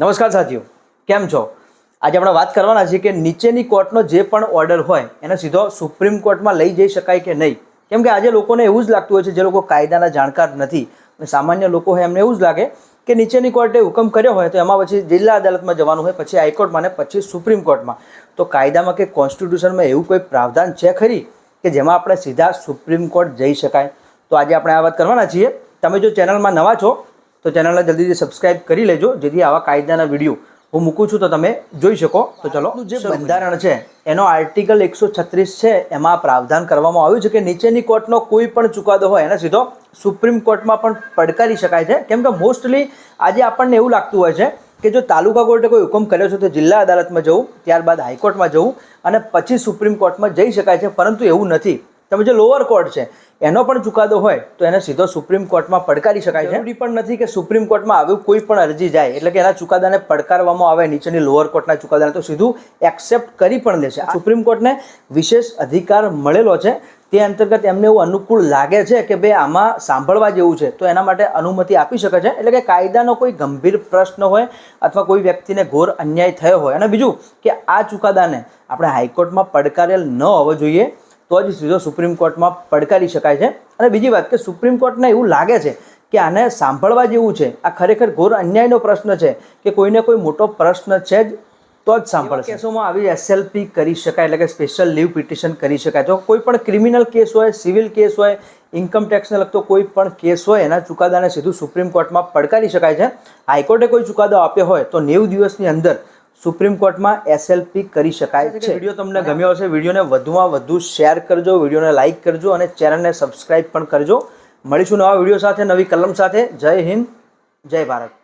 નમસ્કાર સાથીઓ, કેમ છો? આજે આપણે વાત કરવાના છીએ કે નીચેની કોર્ટનો જે પણ ઓર્ડર હોય, એને સીધો સુપ્રીમ કોર્ટમાં લઈ જઈ શકાય કે નહીં? કેમ કે આજે લોકોને એવું જ લાગતું હોય છે, જે લોકો કાયદાના જાણકાર નથી. અને સામાન્ય લોકો હોય એમને એવું જ લાગે કે નીચેની કોર્ટે હુકમ કર્યો હોય તો એમાં પછી જિલ્લા અદાલતમાં જવાનું હોય, પછી હાઈકોર્ટમાં ને પછી સુપ્રીમ કોર્ટમાં. તો કાયદામાં કે કોન્સ્ટિટ્યુશનમાં એવું કોઈ પ્રાવધાન છે ખરી કે જેમાં આપણે સીધા સુપ્રીમ કોર્ટ જઈ શકાય? તો આજે આપણે આ વાત કરવાના છીએ. તમે જો ચેનલમાં નવા છો તો ચેનલને જલ્દીથી સબસ્ક્રાઇબ કરી લેજો જેથી આવા કાયદાના વીડિયો હું મૂકું છું તો તમે જોઈ શકો. તો ચલો જે બંધારણ છે એનો આર્ટિકલ એકસો છત્રીસ છે એમાં પ્રાવધાન કરવામાં આવ્યું છે કે નીચેની કોર્ટનો કોઈ પણ ચુકાદો હોય એને સીધો સુપ્રીમ કોર્ટમાં પણ પડકારી શકાય છે. કેમ કે મોસ્ટલી આજે આપણને એવું લાગતું હોય છે કે જો તાલુકા કોર્ટે કોઈ હુકમ કર્યો છે તો જિલ્લા અદાલતમાં જવું ત્યારબાદ હાઈકોર્ટમાં જવું અને પછી સુપ્રીમ કોર્ટમાં જઈ શકાય છે પરંતુ એવું નથી. તમે જે લોઅર કોર્ટ છે એનો પણ ચુકાદો હોય તો એને સીધો સુપ્રીમ કોર્ટમાં પડકારી શકાય છે. જરૂરી પણ નથી કે સુપ્રીમ કોર્ટમાં આવ્યું કોઈ પણ અરજી જાય, એટલે કે એના ચુકાદાને પડકારવામાં આવે નીચેની લોઅર કોર્ટના ચુકાદાને, તો સીધું એક્સેપ્ટ કરી પણ લેશે સુપ્રીમ કોર્ટને વિશેષ અધિકાર મળેલો છે. તે અંતર્ગત એમને એવું અનુકૂળ લાગે છે કે ભાઈ આમાં સાંભળવા જેવું છે, તો એના માટે અનુમતિ આપી શકે છે. એટલે કે કાયદાનો કોઈ ગંભીર પ્રશ્ન હોય અથવા કોઈ વ્યક્તિને ઘોર અન્યાય થયો હોય. અને બીજું કે આ ચુકાદાને આપણે હાઈકોર્ટમાં પડકારેલ ન હોવો જોઈએ. તો જ સીધો સુપ્રીમ કોર્ટમાં પડકારી શકાય છે. અને બીજી વાત કે સુપ્રીમ કોર્ટને એવું લાગે છે કે આને સાંભળવા જેવું છે. આ ખરેખર ઘોર અન્યાયનો પ્રશ્ન છે કે કોઈને કોઈ મોટો પ્રશ્ન છે જ તો જ સાંભળશે. કેસોમાં આવી એસએલપી કરી શકાય એટલે કે સ્પેશિયલ લીવ પિટિશન કરી શકાય. તો કોઈ પણ ક્રિમિનલ કેસ હોય સિવિલ કેસ હોય ઇન્કમ ટેક્સને લગતો કોઈ પણ કેસ હોય, એના ચુકાદાને સીધું સુપ્રીમ કોર્ટમાં પડકારી શકાય છે. હાઈકોર્ટે કોઈ ચુકાદો આપ્યો હોય તો નેવું દિવસની અંદર સુપ્રીમ કોર્ટમાં એસએલપી કરી શકાય છે. વીડિયો તમને ગમ્યો હશે વિડીયોને વધુમાં વધુ શેર કરજો વિડીયોને લાઇક કરજો અને ચેનલને સબસ્ક્રાઇબ પણ કરજો. મળીશું નવા વીડિયો સાથે નવી કલમ સાથે. જય હિન્દ જય ભારત.